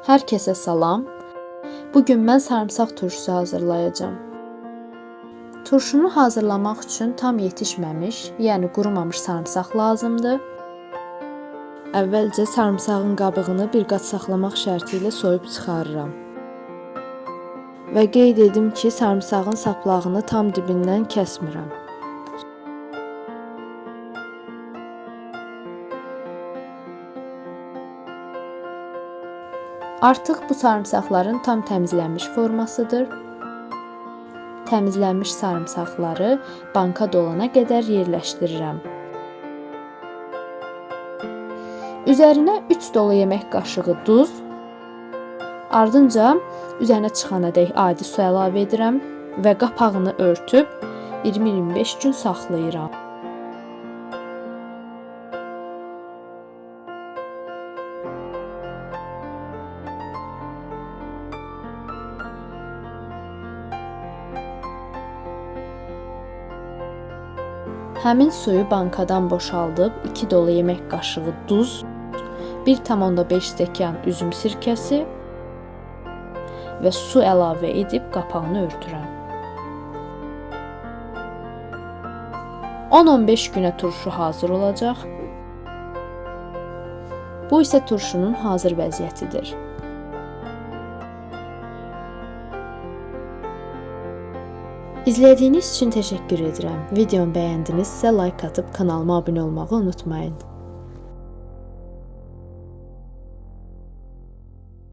Hər kəsə salam. Bu gün mən sarımsaq turşusu hazırlayacağam. Turşunu hazırlamaq üçün tam yetişməmiş, yəni qurumamış sarımsaq lazımdır. Əvvəlcə sarımsağın qabığını bir qat saxlamaq şərti ilə soyub çıxarıram. Və qeyd edim ki, sarımsağın saplağını tam dibindən kəsmirəm. Artıq bu sarımsaqların tam təmizlənmiş formasıdır. Təmizlənmiş sarımsaqları banka dolana qədər yerləşdirirəm. Üzərinə 3 dolu yemək qaşığı duz, ardınca üzərinə çıxanadək adi su əlavə edirəm və qapağını örtüb 20-25 gün saxlayıram. Həmin suyu bankadan boşaldıb 2 dolu yemək qaşığı duz, 1,5 stəkan üzüm sirkəsi və su əlavə edib qapağını örtürəm. 10-15 günə turşu hazır olacaq. Bu isə turşunun hazır vəziyyətidir. İzlədiyiniz üçün təşəkkür edirəm. Videomu bəyəndinizsə like atıb kanalıma abunə olmağı unutmayın.